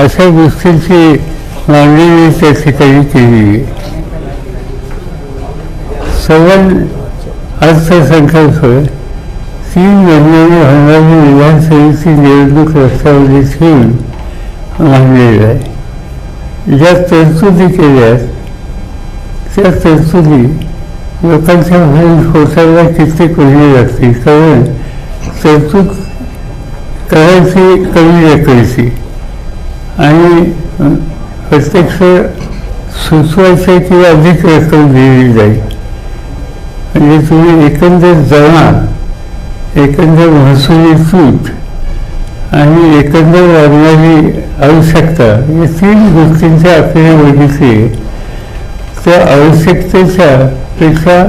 अशा गोष्टींची मांडणी त्या ठिकाणी केली. सवन अर्थसंकल्प तीन महिन्याने हंगामी विधानसभेची निवडणूक लक्षामध्ये ठेवून मांडलेला आहे. ज्या तरतुदी केल्यात त्या तरतुदी लोकांच्या भरून पोचायला कित्येक महिने लागतील कारण तरतूद करायची कमी करायची आणि प्रत्यक्ष सुचवायचं किंवा अधिक रक्कम दिली जाईल. म्हणजे तुम्ही एकंदर जमा एकंदर महसुली तूट आणि एकंदर लागणारी आवश्यकता या तीन गोष्टींच्या आपल्याला बघितली त्या आवश्यकतेच्या पेक्षा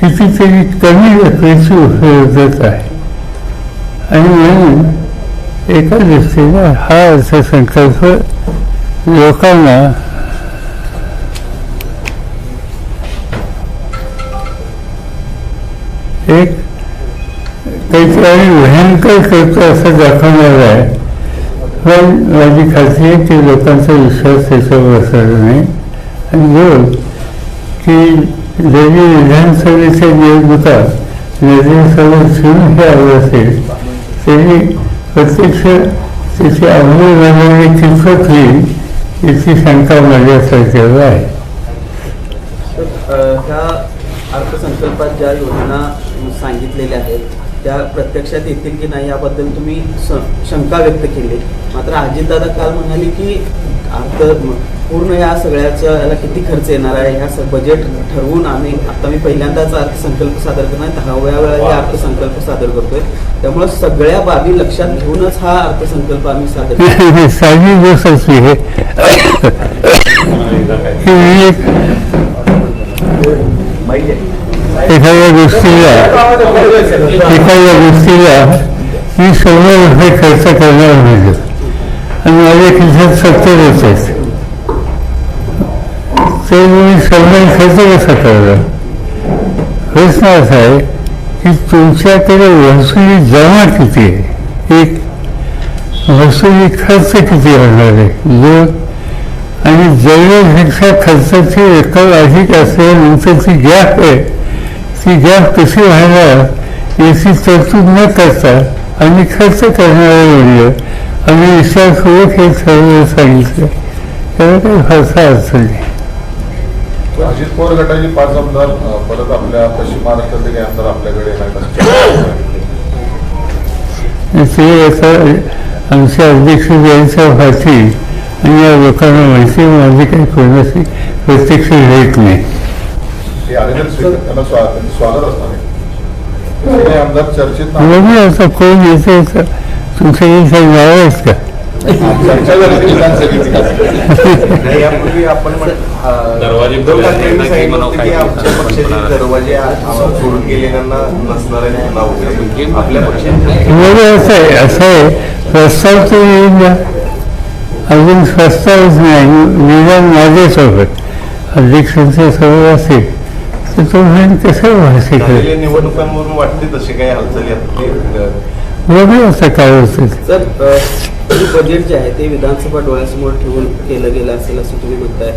कितीतरी कमी रकमेची उपलब्धता आहे. आणि म्हणून एका दृष्टीनं हा अर्थसंकल्प लोकांना एक काहीतरी भयंकर करतो असं दाखवणार आहे. पण माझी खात्री आहे की लोकांचा विश्वास त्याच्यावर बसणार नाही. आणि दोन की जरी विधानसभेच्या निवडणुका नजरेसमोर सुरू हे आलं असेल त्यांनी प्रत्यक्ष त्याची अवघड झालेली किंमत होईल याची शंका माझ्या सरकारला आहे. ह्या अर्थसंकल्पात ज्या योजना सांगितलेल्या आहेत त्या प्रत्यक्षात येतील की नाही याबद्दल तुम्ही शंका व्यक्त केली. मात्र अजितदादा काल म्हणाले की अर्थ म- पूर्ण या सगळ्याच्या याला किती खर्च येणार आहे? ह्या बजेट ठरवून आम्ही आता मी पहिल्यांदाच अर्थसंकल्प सादर करणार दहाव्या वेळा हे अर्थसंकल्प सादर करतोय. त्यामुळे सगळ्या बाबी लक्षात घेऊनच हा अर्थसंकल्प आम्ही सादर एखाद्या गोष्टीला एखाद्या गोष्टीला मी शंभर रुपये खर्च करणार म्हणजे आणि माझ्या खिशात सत्तर होतेच ते मी शंभर खर्च कसा करणार प्रश्न असा आहे की तुमच्याकडे वसुली जमा किती आहे एक वसुली खर्च किती होणार आहे दोन आणि जवळपेक्षा खर्चाची रक्कम अधिक असल्यानंतर ती गॅप आहे ती गॅप कशी व्हायला याची तरतूद न करता आणि खर्च करणारे म्हणजे आम्ही विचारपूर्वक हे सर्व सांगितलं. त्याला काही फारसा अर्थ नाही. अजित पवार गटाचे पाच आमदार परत आपल्या पश्चिम महाराष्ट्रातले काही आमदार आपल्याकडे येणार ते आता आमच्या अध्यक्ष पाठी आणि या लोकांना माहिती माझी काही कोणाची प्रत्यक्ष भेट नाही. स्वागत असणार आता कोण येते तुमच्याकडे काही नाव आहेत का? यापूर्वी आपण दरवाजे. दरवाजे सोडून गेलेल्यांना आपल्या बघू असं आहे असं आहे प्रस्ताव तर येईल ना अजून प्रस्तावच नाही निदान माझ्यासोबत. अध्यक्षांच्या समोर असेल तर तो कसं निवडणुकांवरून वाटते तसे काही हालचाली आहेत? बघू असं काय ते. सर बजेट जे आहे ते विधानसभा डोळ्यासमोर ठेवून केलं गेलं असेल असं तुम्ही म्हणताय.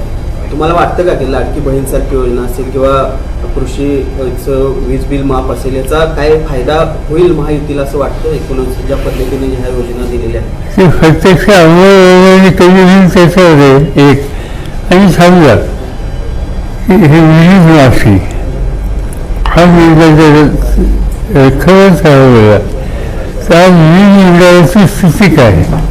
तुम्हाला वाटतं का की लाडकी बहीणसारखी योजना असेल किंवा कृषीचं वीज बिल माफ असेल याचा काय फायदा होईल महायुतीला असं वाटतं एकूणच ज्या पद्धतीने ह्या योजना दिलेल्या आहेत? ते प्रत्यक्ष अंमलबजावणी कधी होईल त्याच्यावर एक. आणि समजा हे वीज माफी. हा जर खरंच हरवला त्या विविध मंडळाची स्थिती काय आहे?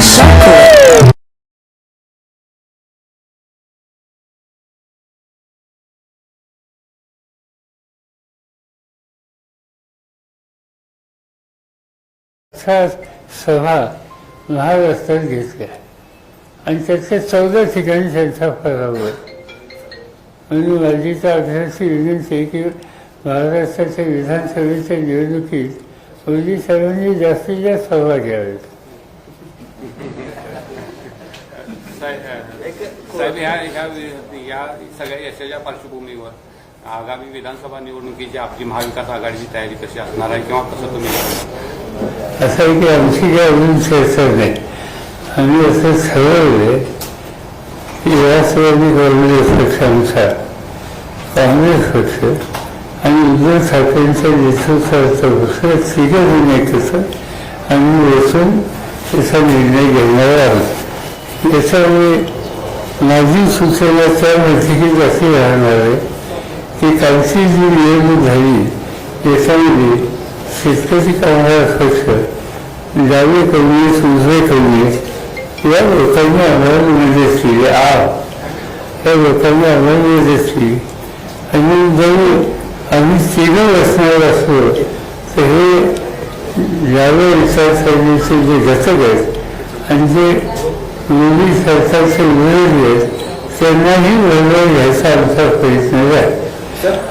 त्यामुळे सभा महाराष्ट्रात घेतल्या आणि त्याच्या चौदा ठिकाणी त्यांचा फरक म्हणून माझी तर अर्थाची विनंती आहे की महाराष्ट्राच्या विधानसभेच्या निवडणुकीत मोदी साहेबांनी जास्तीत जास्त सभा घ्याव्यात साहेब ह्या ह्या या सगळ्या यशाच्या पार्श्वभूमीवर आगामी विधानसभा निवडणुकीची आपली महाविकास आघाडीची तयारी कशी असणार आहे किंवा कसं तुम्ही असं आहे की आमची काही अजून चर्चा नाही. आम्ही असं ठरवलं की राष्ट्रवादी काँग्रेस पक्ष आमचा काँग्रेस पक्ष आणि उद्धव ठाकरेंच्या नेतृत्वाचा पक्ष तिघं एकत्र आम्ही बसून त्याचा निर्णय घेणार आहोत. याच्यामुळे माझी सूचना त्या बैठकीत राहणार आहे की त्यांची जी निवडणूक झाली त्याच्यामध्ये शेतकरी कामगार पक्ष डावे काँग्रेस उजवे काँग्रेस या लोकांनी आम्हाला निर्देश केले आ या लोकांनी आम्हाला निर्देश केले आणि जरी आम्ही तिघं असणार असलो तर हे डावे विचारसरणीचे जे घटक आहेत आणि जे मोदी सरकारचे विरोधी आहेत. त्यांनाही वेगळं घ्यायचा आमचा प्रयत्न आहे.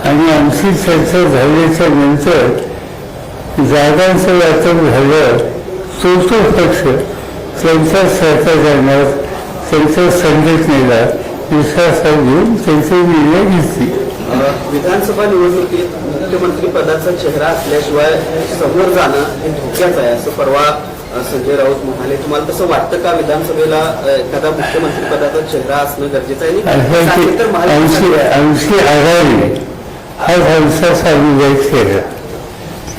आणि आमची चर्चा झाल्याच्यानंतर जागांचं वाटप झालं तो तो पक्ष त्यांच्या सरकार जाणार त्यांच्या संघटनेला विश्वासात घेऊन त्यांचे निर्णय घेतले. विधानसभा निवडणुकीत मुख्यमंत्री पदाचा चेहरा असल्याशिवाय समोर जाणं हे धोक्याचं आहे. असं परवा संजय राऊत म्हणाले तुम्हाला तसं वाटतं का विधानसभेला एखादा मुख्यमंत्री पदाचा चेहरा असणं गरजेचं आहे? आमची आघाडी हा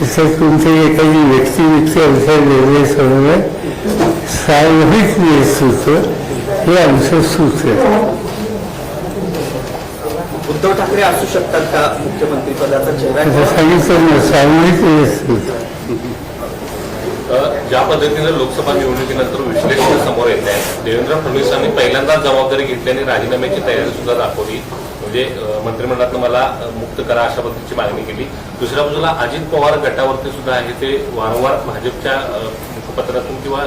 तसं तुमचे एखादी व्यक्ती व्यक्ती आमच्या निर्णय समोर सामूहिक नेतृत्व हे आमचं सूत्र आहे. उद्धव ठाकरे असू शकतात का मुख्यमंत्री पदाचा चेहरा? सांगितलं सामूहिक ज्या पद्धतीनं लोकसभा निवडणुकीनंतर विश्लेषण समोर येत आहे देवेंद्र फडणवीसांनी पहिल्यांदाच जबाबदारी घेतली आणि राजीनाम्याची तयारी सुद्धा दाखवली म्हणजे मंत्रिमंडळात मला मुक्त करा अशा पद्धतीची मागणी केली दुसऱ्या बाजूला अजित पवार गटावरती सुद्धा आहे ते वारंवार भाजपच्या मुखपत्रातून किंवा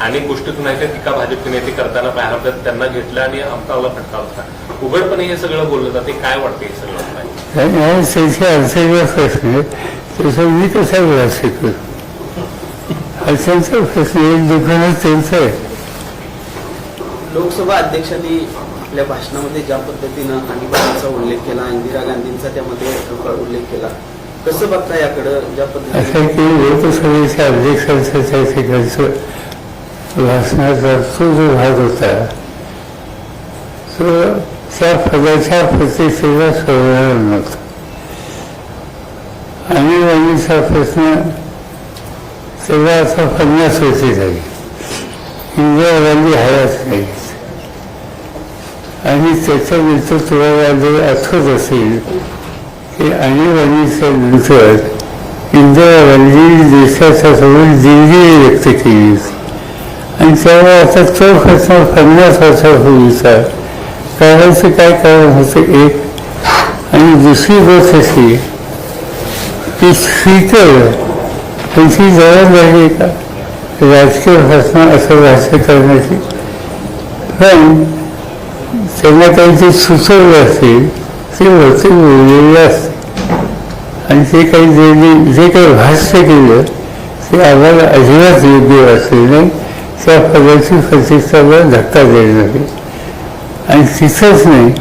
अनेक गोष्टीतून आहे ते टीका भाजपचे नेते करताना पाहायला मिळतात. त्यांना घेतलं आणि आमचा फटका होता उघडपणे हे सगळं बोललं जाते काय वाटतं हे सगळं काय आणि मी कसा हा त्यांचा आहे लोकसभा अध्यक्षांनी आपल्या भाषणामध्ये ज्या पद्धतीनं आणीबाणीचा उल्लेख केला इंदिरा गांधींचा त्यामध्ये उल्लेख केला कसं बघता याकडं? ज्या पद्धतीने असं की लोकसभेच्या अध्यक्षांचा त्या ठिकाणचं भाषणाचा तो जो भाग होता तो त्या पदाच्या प्रतिष्ठेला सोडणार नव्हता आणीबाणीचा प्रश्न तेव्हा आता पन्नास वर्षे झाली. म्हणजे इंदिरा गांधी हयात नाही. आणि त्याच्या नेतृत्वाला जर आठवत असेल की आणीबाणीच्या नंतर इंदिरा गांधी देशाच्या समोर दिलगिरी व्यक्त केली आणि त्यामुळे आता तो प्रश्न पन्नास वर्षापूर्वीचा करायचं काय कारण होतं? एक आणि दुसरी गोष्ट अशी की स्पीकर त्यांची जबाबदारी आहे का? राजकीय भाषण असं भाष्य करण्याची. पण त्यांना त्यांची सुचवलं असेल ते वरती बोललेलं असते. आणि ते काही जे जे काही भाष्य केलं ते आम्हाला अजिबात योग्य वाचले नाही. त्या पदाची प्रतिष्ठाला धक्का देणारे आणि तिथंच नाही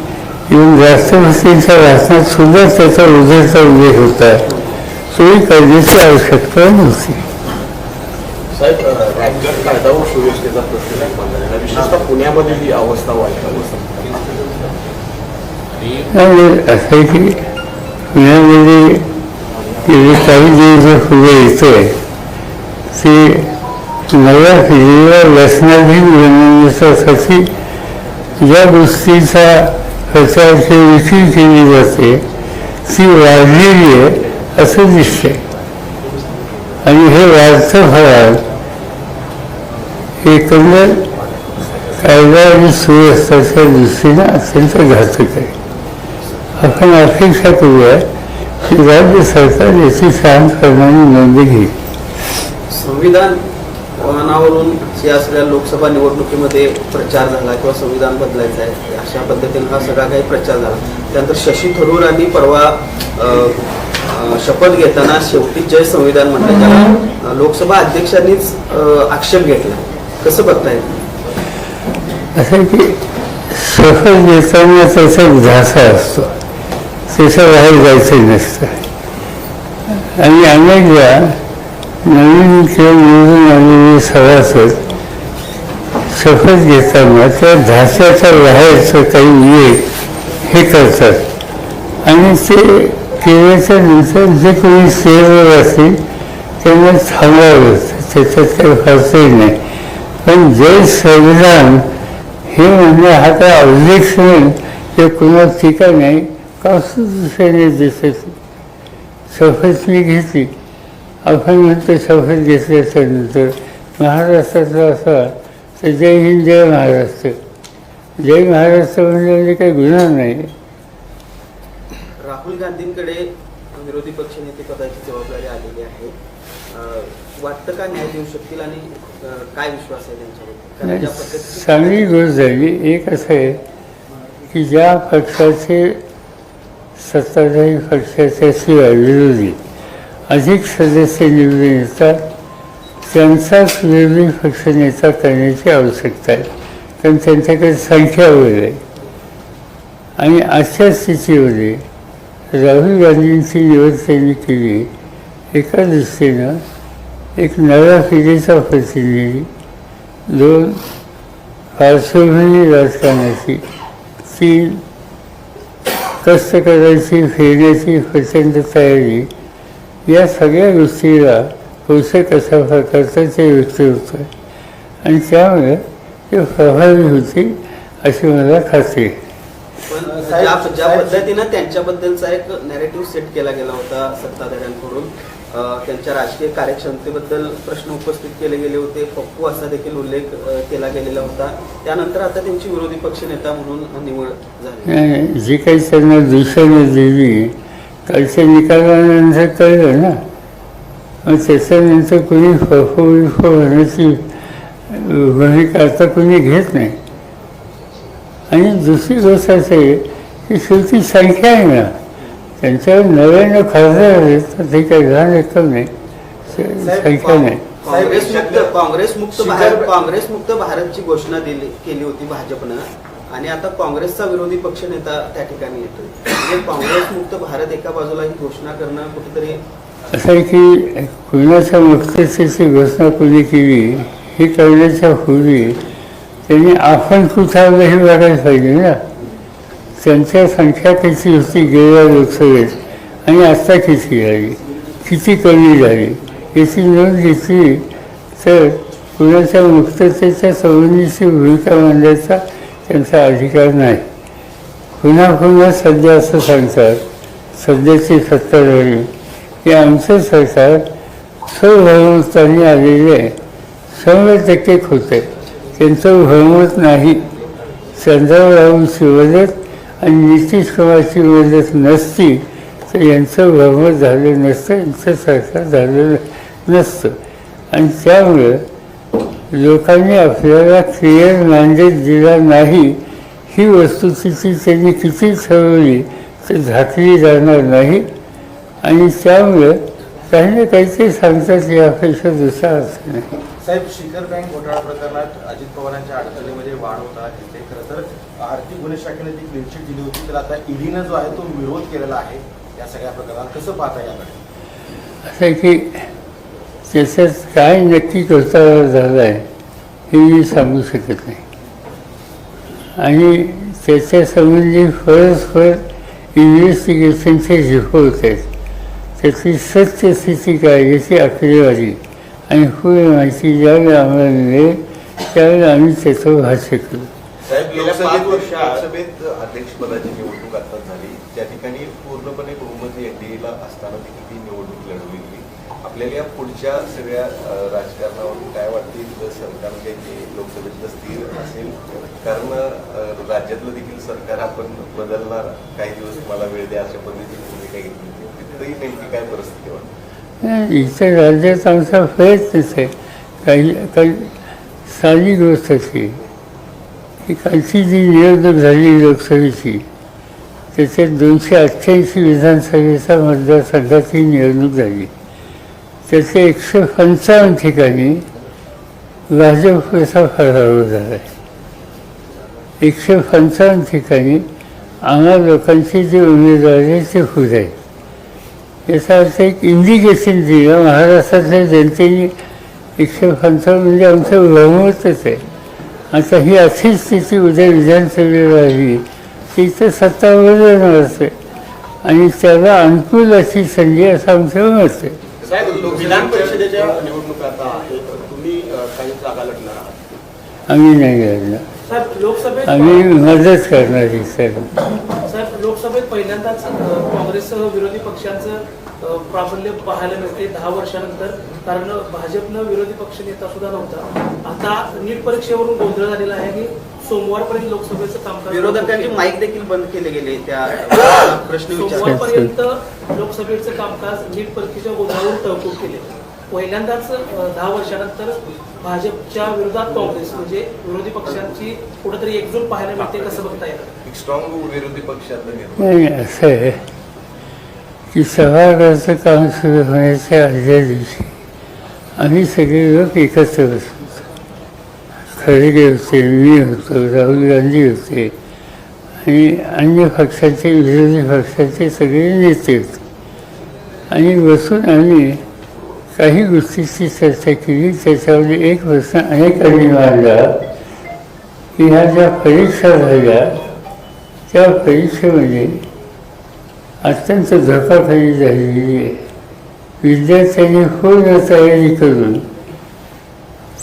येऊन राष्ट्रपतींच्या भाषणात सुद्धा त्याचा उदयचा उल्लेख होता. सोयी कायद्याची आवश्यकता नव्हती साहेब कायदा व सुव्यवस्थेचा प्रश्न निर्माण झालेला विशेषतः पुण्यामध्ये ही अवस्था वाईट अवस्था असं आहे की पुण्यामध्ये गेले काही दिवस पुढे येतोय ते नव्या पिढीला व्यसनाधीन बनवण्यासाठी ज्या गोष्टीचा प्रचार विक्री केली जाते ती वाढलेली आहे असं दिसतंय. आणि हे वाढतं फळात एकंदर कायदा आणि सुव्यवस्थाच्या दृष्टीने अत्यंत घातक आहे. आपण अपेक्षा करूया की राज्य सरकार याची शांतपणाने नोंद घेईल संविधान आव्हानावरून या सगळ्या लोकसभा निवडणुकीमध्ये प्रचार झाला किंवा संविधान बदलायचं आहे अशा पद्धतीने हा सगळा काही प्रचार झाला. त्यानंतर शशी थरूर थरूरांनी परवा शपथ घेताना शेवटी जय संविधान म्हटलं त्याला लोकसभा अध्यक्षांनीच आक्षेप घेतला. कसं बघताय? असं की शपथ घेताना त्याचा एक झासा असतो. त्याच्या बाहेर जायचं नसतं. आणि अनेकदा नवीन किंवा निवडून आलेले सभासद शपथ घेताना त्या झास्याचा बाहेरचं काही विवेक हे करतात. आणि ते तेव्हाच्या नंतर जे कोणी स्टेजवर असतील त्यांना थांबावं त्याच्यात काही फरसही नाही. पण जय संविधान हे म्हणजे हा काय ऑब्जेक्शन किंवा कुणा टीका नाही कॉन्स्टिट्यूशनने दिसत शपथ मी घेतली. आपण म्हणतो शपथ घेतल्याच्या नंतर महाराष्ट्राचा असा तर जय हिंद जय महाराष्ट्र. जय महाराष्ट्र म्हणजे काही गुन्हा नाही. राहुल गांधींकडे विरोधी पक्षनेते पदाची जबाबदारी आलेली आहे. वाटतं का न्याय देऊ शकतील आणि काय विश्वास आहे पद्धतीने चांगली गोष्ट झाली एक असं आहे की ज्या पक्षाचे सत्ताधारी पक्षाच्या शिवाय विरोधी अधिक सदस्य निवडून येतात त्यांचाच विरोधी पक्षनेता करण्याची आवश्यकता आहे. कारण त्यांच्याकडे संख्या वगैरे आहे. आणि अशा स्थितीमध्ये राहुल गांधींची निवड केली. एका दृष्टीनं एक नव्या पिढीचा प्रतिनिधी दोन पार्श्वभूमी राजकारणाची तीन कष्ट करायची फिरण्याची प्रचंड तयारी या सगळ्या गोष्टीला पोषक अशा प्रकारचं ते व्यक्त होतं. आणि त्यामुळे ते प्रभावी होती अशी मला खात्री आहे. पण ज्या ज्या पद्धतीनं त्यांच्याबद्दलचा एक नॅरेटिव्ह सेट केला गेला होता सत्ताधाऱ्यांकडून त्यांच्या राजकीय कार्यक्षमतेबद्दल प्रश्न उपस्थित केले गेले होते पप्पू असा देखील उल्लेख केला गेलेला होता. त्यानंतर आता त्यांची विरोधी पक्षनेता म्हणून निवड झाली. नाही, जी काही त्यांना दूषणं दिली कालच्या निकालानंतर कळलं ना. मग त्याच्यानंतर कोणी फफो विफो होण्याची भूमिका आता कोणी घेत नाही. आणि दुसरी गोष्ट असे की शेवटी संख्या आहे ना त्यांच्यावर नव्याण्णव खासदार आहेत तर ते काही घाण एकदम नाही. संख्या नाही. काँग्रेस मुक्त काँग्रेस मुक्त भारत काँग्रेस मुक्त भारतची घोषणा दिली केली होती भाजपनं. आणि आता काँग्रेसचा विरोधी पक्ष नेता त्या ठिकाणी येतोय. म्हणजे काँग्रेस मुक्त भारत एका बाजूला ही घोषणा करणं कुठेतरी असं आहे की कुणाच्या मुक्ततेची घोषणा कोणी केली हे करण्याच्या पूर्वी त्यांनी आपण सुद्धा हे बघायला पाहिजे ना? त्यांच्या संख्या किती होती गेल्या लोकसभेत? आणि आत्ता किती झाली किती कमी झाली? याची नोंद घेतली तर कुणाच्या मुक्ततेच्या संबंधीची भूमिका मांडायचा त्यांचा अधिकार नाही. पुन्हा पुन्हा सध्या असं सांगतात सध्याची सत्ताधारी की आमचं सरकार स्वभरमताने आलेले शंभर टक्के खोटे त्यांचं भरमत नाही. चंद्रबाबूची मदत आणि नितीश कुमारची मदत नसती तर यांचं भरमत झालं नसतं यांचं सरकार झालेलं नसतं. आणि त्यामुळं लोकांनी आपल्याला क्लिअर मॅन्डेट दिला नाही. ही वस्तुस्थिती त्यांनी किती ठरवली तर झाकली जाणार नाही. आणि त्यामुळं काही ना काहीतरी सांगतात यापेक्षा दुसरा अर्थ नाही. साहेब शिखर बँक घोटाळा प्रकरणात अजित पवारांच्या अडचणीमध्ये वाढ होता तिथे खरं तर आर्थिक गुन्हे शाखेने ती क्लीनशीट दिली होती. तर आता ईडीनं जो आहे तो विरोध केलेला आहे. या सगळ्या प्रकरणात कसं पाहता याकडे? असं आहे की त्याच्यात काय नक्की घोटाळा झाला आहे हे मी सांगू शकत नाही. आणि त्याच्या संबंधी परस्पर इन्व्हेस्टिगेशनचे होत आहेत त्याची सत्यस्थिती काय याची आकडेवारी आणि पूर्ण माहिती ज्यावेळी आम्हाला मिळेल त्यावेळी आम्ही त्याचं भाष्य करू साहेब गेल्या पाच लोकसभेत वर्षात लोकसभेत अध्यक्षपदाची निवडणूक झाली. त्या ठिकाणी पूर्णपणे बहुमत एनडीएला असताना देखील ती निवडणूक लढवली? आपल्याला या पुढच्या सगळ्या काय वाटते? जर सरकार जे ते लोकसभेतलं स्थिर असेल कारण राज्यातलं देखील सरकार आपण बदलणार. काही दिवस मला वेळ द्या अशा पद्धतीने भूमिका घेतली. होती तिथंही नेमकी काय परिस्थिती वाटते? इतर राज्यात आमचा प्रयत्नच आहे काही काही साधी गोष्ट अशी. की कालची जी निवडणूक झाली लोकसभेची त्याच्यात दोनशे अठ्ठ्याऐंशी विधानसभेचा मतदारसंघाची निवडणूक झाली. त्याचे एकशे पंचावन्न ठिकाणी भाजपचा फरार झाला आहे एकशे पंचावन्न ठिकाणी आम्हा लोकांची जी उमेदवारी आहे ते खुद आहेत याचा अर्थ एक इंडिकेशन दिलं. महाराष्ट्रातल्या जनतेने एकशे पंचावन्न म्हणजे आमचं बहुमतच आहे. आता ही अशीच स्थिती उद्या विधानसभेला आली. ती तर सत्ता बदलणार आहे आणि त्याला अनुकूल अशी संधी असं आमचं मत आहे. लढणार आम्ही नाही लोकसभेत आम्ही मदत करणार आहे सर साहेब लोकसभेत पहिल्यांदाच अ, काँग्रेससह विरोधी पक्षांचं प्राबल्य पाहायला मिळते दहा वर्षानंतर. कारण भाजपनं विरोधी पक्ष नेता सुद्धा नव्हता. आता नीट परीक्षेवरून गोंधळ झालेला आहे की सोमवारपर्यंत लोकसभेचं कामकाज विरोधकांचे माईक देखील बंद केले गेले त्या प्रश्न विचार सोमवारपर्यंत लोकसभेचं कामकाज नीट परीक्षेच्या गोंधळावरून तहकूब केले. पहिल्यांदाच दहा वर्षानंतर भाजपच्या विरोधात काँग्रेस म्हणजे विरोधी पक्षांची कुठेतरी एकजूट पाहायला मिळते कसं बघता येतं एक स्ट्रॉंग विरोधी नाही असं आहे की सभागृहाचं काम सुरू होण्याच्या आदल्या दिवशी आम्ही सगळे लोक एकत्र बसलो. खडगे होते मी होतो राहुल गांधी होते आणि अन्य पक्षाचे विरोधी पक्षाचे सगळे नेते होते. आणि बसून आम्ही काही गोष्टीची चर्चा केली त्याच्यामध्ये एक प्रश्न अनेकांनी मांडला की ह्या ज्या परीक्षा झाल्या त्या परीक्षेमध्ये अत्यंत धोकाखाली झालेली आहे विद्यार्थ्यांनी पूर्ण तयारी करून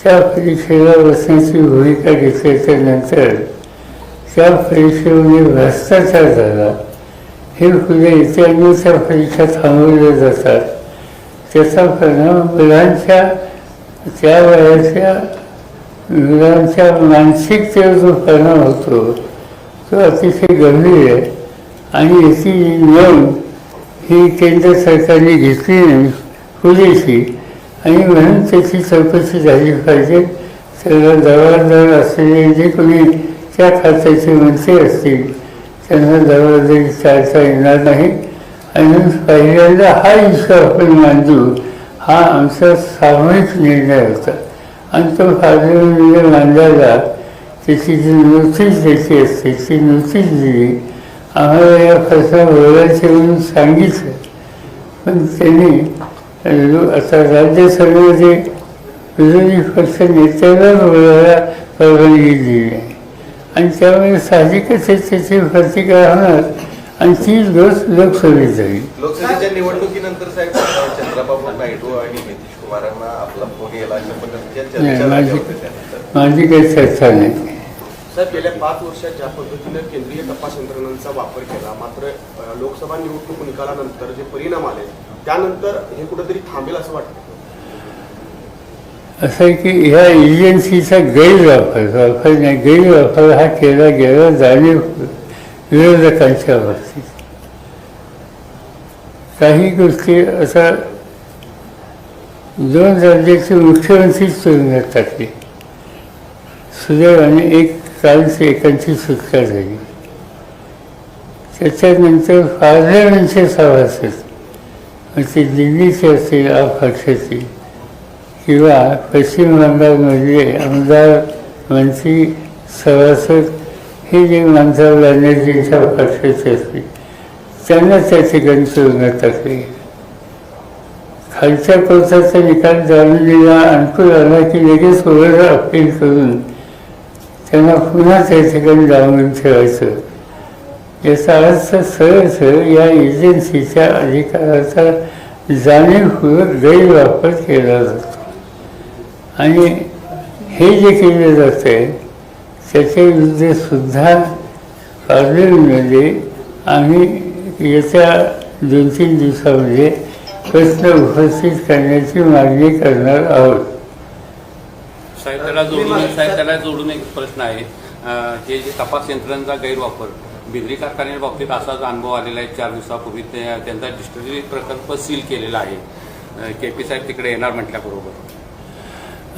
त्या परीक्षेला बसण्याची भूमिका घेतल्याच्या नंतर त्या परीक्षेमध्ये भ्रष्टाचार झाला हे पुढे येत्या त्या परीक्षा थांबवल्या जातात त्याचा परिणाम मुलांच्या त्या वयाच्या मुलांच्या मानसिकतेवर जो परिणाम होतो तो अतिशय गंभीर आहे. आणि याची नोंद ही केंद्र सरकारने घेतली नाही पुरेशी. आणि म्हणून त्याची चौकशी झाली पाहिजे. त्याला जबाबदार असलेले जे कोणी त्या खात्याचे मंत्री असतील त्यांना जबाबदारी चालता येणार नाही. आणि पहिल्यांदा हा हिस्सा आपण मांडू. हा आमचा सामूहिक निर्णय होता. आणि तो पार्लमेंटमध्ये मांडायला त्याची जी नोटीस द्यायची असते. ती नोटीस दिली. आम्हाला या फसा बोलायचे म्हणून सांगितलं. पण त्यांनी आता राज्यसभेमध्ये विरोधी पक्ष नेत्याला बोलायला परवानगी दिली आणि त्यामुळे साहजिकच त्याची प्रतिकार होणार आणि ती गोष्ट लोकसभेत झाली लोकसभेच्या निवडणुकीनंतर साहेब चंद्राबाबू नायडू आणि नितीश कुमारांना आपला फोन गेला अशा पद्धतीच्या माझी माझी काही चर्चा नाही. साहेब गेल्या पाच वर्षात ज्या पद्धतीनं केंद्रीय तपास यंत्रणांचा वापर केला मात्र लोकसभा निवडणूक निकालानंतर जे परिणाम आले त्यानंतर हे कुठेतरी थांबेल असं वाटतं? असं आहे की ह्या एजन्सीचा गैरवापर वापर नाही. गैरवापर हा केला गेला जाणीव विरोधकांच्या बाबतीत काही गोष्टी. असा दोन राज्याचे मुख्यमंत्रीच तुरुंगात टाकले सुदैवाने एक कालच एकांची सुटका झाली. त्याच्यानंतर पार्लमेंटचे सभासद मग ते दिल्लीचे असतील आप पक्षाचे किंवा पश्चिम बंगालमधले आमदार मंत्री सभासद हे जे माणसाला बॅनर्जींच्या पक्षाचे असते त्यांना त्या ठिकाणी तुरुंगात टाकली खालच्या कोर्टाचा निकाल जाणून अनुकूल आला की लगेच वर अपील करून त्यांना पुन्हा त्या ठिकाणी जाणून ठेवायचं. याचा अर्थ सरळ सरळ या एजन्सीच्या अधिकाराचा जाणीवपूर्वक गैरवापर केला जातो. आणि हे जे केलं जातं आहे त्याच्या विरुद्ध सुद्धा पार्लमेंटमध्ये आम्ही येत्या दोन तीन दिवसामध्ये प्रश्न उपस्थित करण्याची मागणी करणार आहोत. साहेब त्याला जोडून साहेब त्याला जोडून एक प्रश्न आहे. हे जे तपास यंत्रणांचा गैरवापर बिजली कारखान्या बाबतीत असाच अनुभव आलेला आहे चार दिवसापूर्वी. त्यांचा डिस्टरी प्रकल्प सील केलेला आहे. के पी साहेब तिकडे येणार म्हटल्याबरोबर.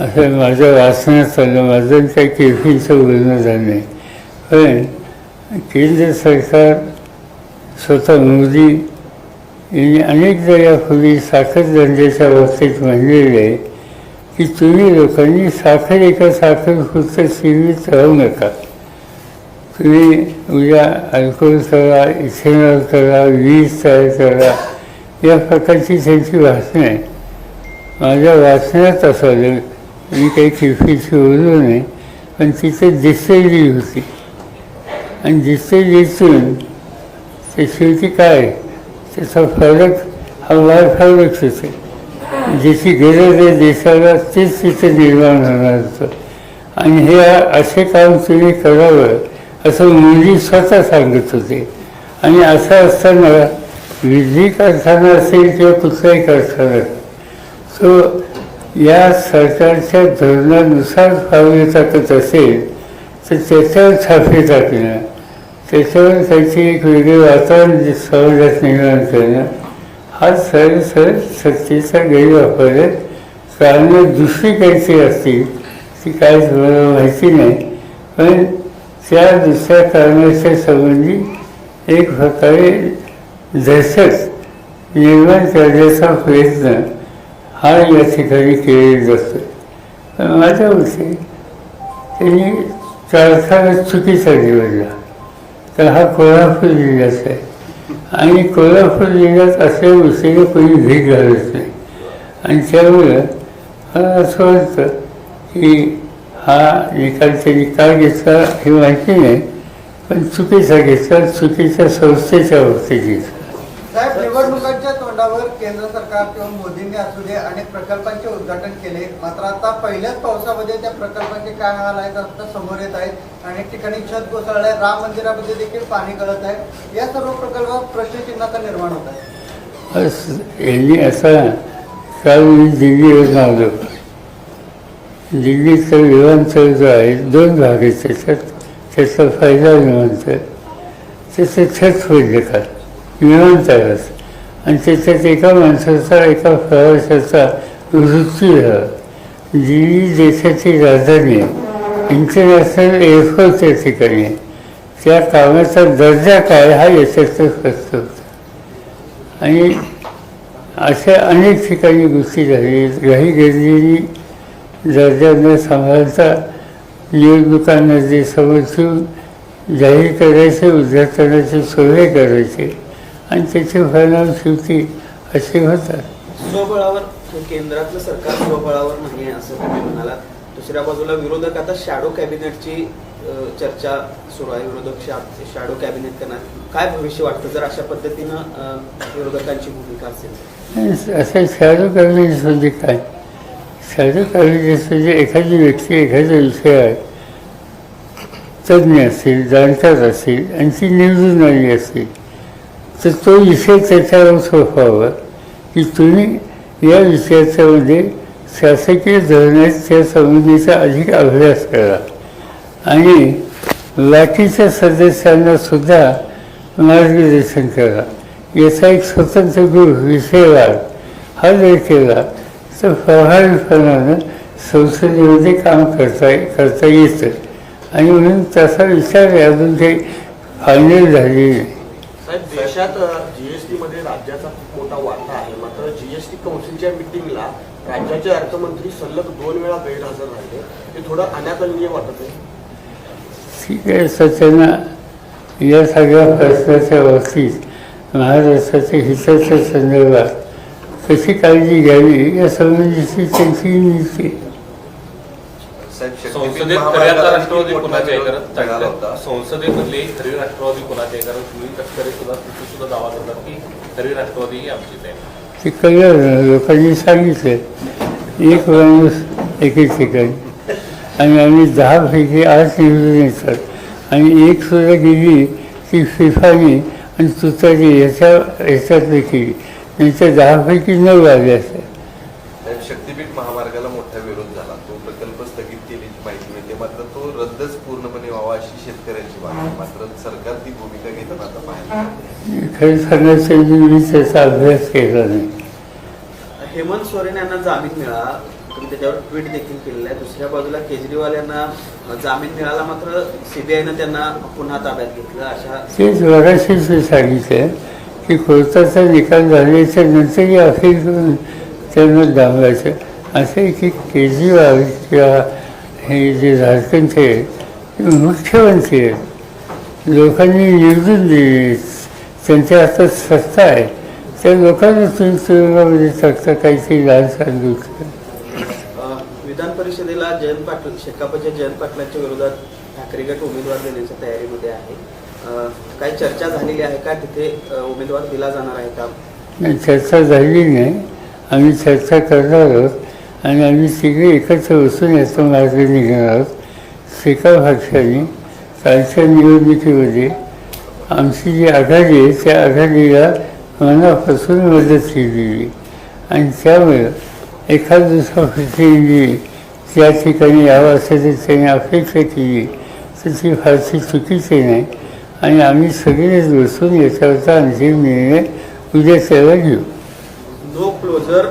असं माझं वाचण्यात चाललं माझं काही केफीचं बोलणं झालं नाही पण केंद्र सरकार स्वतः मोदी यांनी अनेकदा यापूर्वी साखर धंद्याच्या बाबतीत म्हणलेलं आहे की तुम्ही लोकांनी साखर एका साखर पुरतं सीमित राहू नका तुम्ही उद्या अल्कोहोल करा इथेनॉल करा वीज तयार करा या प्रकारची त्यांची भाषणं आहे माझ्या वाचण्यात असं आणि काही खिडकी बोललो नाही. पण तिथे दिसेली होती. आणि दिसेलीतून ते शेवटी काय? त्याचा फरक हा वाय फरक होते. ज्याची गरज आहे देशाला तेच तिथे निर्माण होणार होतं. आणि हे असे काम तुम्ही करावं असं मुली स्वतः सांगत होते. आणि असं असताना विधी करताना असेल किंवा कुठलाही करताना. तो या सरकारच्या धोरणानुसार पावले टाकत असेल तर त्याच्यावर छापे टाकणं त्याच्यावर त्याची एक वेगळे वातावरण म्हणजे जे समाजात निर्माण करणं. हा सरळ सरळ सत्तेचा गैरवापर आहे. कारण दुसरी काहीतरी असतील ती काय मला माहिती नाही. पण त्या दुसऱ्या कारणाच्या संबंधी एक प्रकारे दहशत निर्माण करण्याचा प्रयत्न हा। या ठिकाणी केलेली जातो पण माझ्या मते त्यांनी कारखाना चुकीचा निवडला तर हा। कोल्हापूर जिल्ह्याचा आहे आणि कोल्हापूर जिल्ह्यात अशा गोष्टीने कोणी भीक घालत नाही आणि त्यामुळं मला असं वाटतं की हा निकाल त्यांनी का घेतला हे माहिती नाही पण चुकीचा घेतला चुकीच्या संस्थेच्या बाबतीत घेतला साहेब निवडणुकांच्या तोंडावर केंद्र सरकार किंवा मोदींनी असू दे अनेक प्रकल्पांचे उद्घाटन केले. मात्र आता पहिल्याच पावसामध्ये त्या प्रकल्पांचे काय हाल आहेत आता समोर येत आहेत. अनेक ठिकाणी छत कोसळलंय राम मंदिरामध्ये देखील पाणी गळत आहे. या सर्व प्रकल्पात प्रश्नचिन्हाचा निर्माण होत आहे. बस यांनी असं काल मी दिल्लीवरून आलो दिल्लीचं विमानतळ जो आहे दोन भाग आहेत. त्याच्यात त्याचा फायदा विमानतळ. त्याचं छत पडलं का विमानतळाचं. आणि त्याच्यात एका माणसाचा एका प्रवाशाचा मृत्यू झाला. देशाची राजधानी आहे. इंटरनॅशनल एअरफोर्स त्या ठिकाणी आहे. त्या कामाचा दर्जा काय हा याच्यातच प्रश्न होता. आणि अशा अनेक ठिकाणी गोष्टी झाली. काही गर्दीनी दर्जा न सांभाळता निवडणुकांना जे समोर जाहीर करायचे उद्घाटनाचे सोय करायचे आणि त्याचे परिणाम शेवटी असे होतात. स्वबळावर केंद्रातलं सरकार स्वबळावर नाही आहे असं तुम्ही म्हणाला दुसऱ्या बाजूला विरोधक आता शॅडो कॅबिनेटची चर्चा सुरू आहे. विरोधक शॅडो कॅबिनेट करणार. काय भविष्य वाटतं? जर अशा पद्धतीनं विरोधकांची भूमिका असेल? असं शॅडो करण्याचे म्हणजे काय? शॅडो करण्याचे म्हणजे एखादी व्यक्ती एखाद्या विषयात तज्ज्ञ असेल जाणकार असेल आणि ती निवडून आली असेल तर तो विषय त्याच्यावर सोपवावा की तुम्ही या विषयाच्यामध्ये शासकीय धोरणात त्या संबंधीचा अधिक अभ्यास करा आणि लाठीच्या सदस्यांना सुद्धा मार्गदर्शन करा याचा एक स्वतंत्र ग्रुप विषयवार हा जर केला तर प्रभावीपणानं संसदेमध्ये काम करता करता येतं आणि म्हणून तसा विचार अजून काही फायनल झालेली नाही साहेब देशात जीएसटी मध्ये राज्याचा खूप मोठा वाटा आहे. मात्र जीएसटी कौन्सिलच्या मिटिंगला राज्याचे अर्थमंत्री सलग दोन वेळा गैरहजर राहिले. हे थोडं अनादरणीय वाटत आहे. ठीक आहे सत्याना या सगळ्या प्रश्नाच्या बाबतीत महाराष्ट्राच्या हिताच्या संदर्भात कशी काळजी घ्यावी या संबंधीची त्यांची नीती संसदेत खऱ्याचा राष्ट्रवादी कोणाच्या होता संसदेमधले खरी राष्ट्रवादी कोणाचे आहे कारण तुम्ही तटकरे सुद्धा तुम्ही सुद्धा दावा करतात की खरी राष्ट्रवादी ही आमचीच आहे. ते कळलं लोकांनी सांगितलं. एक माणूस एके ठिकाणी. आणि आम्ही दहापैकी आठ निवडून येतात आणि एक सुद्धा गेली ती फिफानी आणि तुतारी याच्या याच्यापैकी त्यांच्या दहापैकी नऊ आले असतात साहेब, शक्तीपीठ महामार्गाला मोठा विरोध झाला तो प्रकल्प स्थगित केल्याची माहिती मिळते मात्र तो रद्दच पूर्णपणे व्हावा अशी शेतकऱ्यांची मागणी आहे. मात्र सरकार ती भूमिका घेताना आता पाहायला खरं सांगायचं मी त्याचा अभ्यास केला नाही हेमंत सोरेन यांना जामीन मिळाला. तुम्ही त्याच्यावर ट्विट देखील केलेलं आहे. दुसऱ्या बाजूला केजरीवाल यांना जामीन मिळाला मात्र सीबीआयनं त्यांना पुन्हा ताब्यात घेतलं. अशा तेच वराशीच सांगितलं की कोर्टाचा निकाल झाल्याच्या नंतरही अखेर त्यांना दाबायचं असं आहे की केजरीवाल किंवा हे जे झारखंडचे आहेत ते मुख्यमंत्री आहेत. लोकांनी निवडून दिले. त्यांच्या हातात सत्ता आहे. त्या लोकांना तुरुंगामध्ये टाकता काहीतरी अ, विधान परिषदेला जयंत पाटील शेकापच्या जयंत पाटलांच्या विरोधात ठाकरे गट उमेदवार देण्याच्या तयारीमध्ये आहे. काही चर्चा झालेली आहे का? तिथे उमेदवार दिला जाणार आहे का? नाही चर्चा झाली नाही. आम्ही चर्चा करणार आहोत आणि आम्ही तिघे एकत्र बसून याचा मार्ग निघणार आहोत. एका पक्षाने कालच्या निवडणुकीमध्ये आमची जी आघाडी आहे त्या आघाडीला मनापासून मदत केलेली आणि त्यामुळं एखाद दुसरा प्रतिनिधी त्या ठिकाणी यावं असं जर त्याने अपेक्षा केली तर ती फारशी चुकीची नाही. आणि आम्ही सगळेच बसून याच्यावरचा अंतिम निर्णय उद्या त्याला घेऊ. नो क्लोजर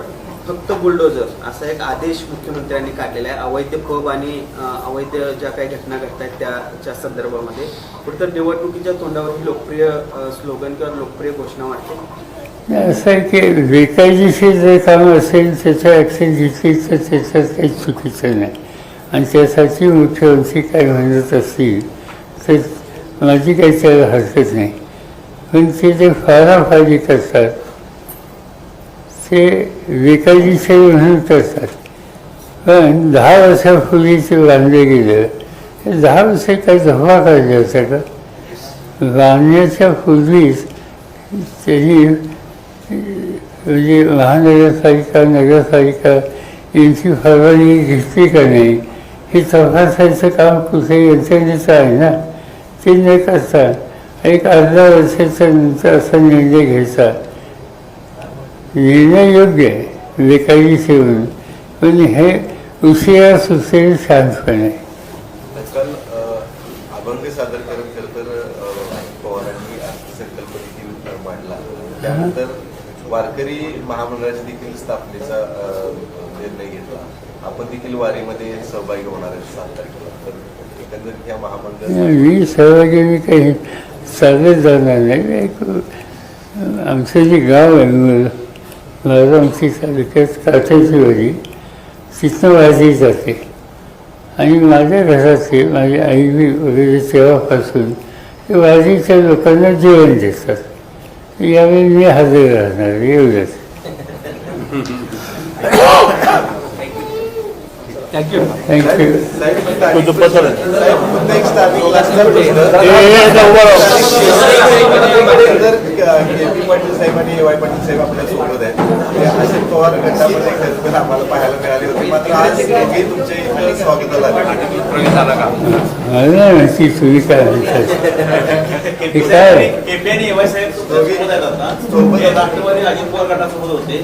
फक्त बुलडोजर असा एक आदेश मुख्यमंत्र्यांनी काढलेला आहे. अवैध पब आणि अवैध ज्या काही घटना घडत आहेत त्याच्या संदर्भामध्ये. कुठं निवडणुकीच्या तोंडावरती लोकप्रिय स्लोगन किंवा लोकप्रिय घोषणा वाटते. असं आहे की बेकायदेशीर जे काम असेल त्याचं ॲक्शन घेतली तर त्याच्यात काही चुकीचं नाही. आणि त्यासाठी मुख्यमंत्री काय म्हणत असतील तर माझी काही त्याला हरकत नाही. पण ते जे फाराफारी करतात ते बेकायदेशीर म्हणून करतात पण दहा वर्षापूर्वी ते बांधलं गेलं दहा वर्ष काही धफा करायचा होता का? बांधण्याच्या पूर्वीच त्यांनी म्हणजे महानगरपालिका नगरपालिका यांची परवानगी घेतली का नाही हे तपासायचं काम कुठे यंत्रणेचं आहे ना? ते न करता. एक अर्धा वर्षाच्या नंतर असा निर्णय घ्यायचा. निर्णय योग्य आहे बेकायदेशीर म्हणून पण हे उशिरा सुचलेलं शांतपण. आहे काल अ, अभंग सादर करत खरं तर पवारांनी अर्थसंकल्प देखील मांडला. त्यानंतर वारकरी महामंडळाच्या देखील स्थापनेचा निर्णय घेतला. आपण देखील वारीमध्ये सहभागी होणार आहे सात तारखेला. तर एकंदरीत ह्या महामंडळ मी सहभागी मी काही चालत जाणार नाही. एक आमचं जे गाव आहे माझं आमची तालुक्यात काठाची वाडी तिथनं वाजी जाते. आणि माझ्या घरातले माझी आई वगैरे तेव्हापासून ते वाजीच्या लोकांना जेवण देतात. यावेळी मी हजर राहणार एवढंच. थँक्यू पाटील साहेब आणि वाय पाटील साहेब आपल्यासोबत आहेत ते अशोक पवार गटामध्ये खरंतर आम्हाला पाहायला मिळाले होते. मात्र आज इथं स्वागताला झाला का दोघे सोबत गटासोबत होते.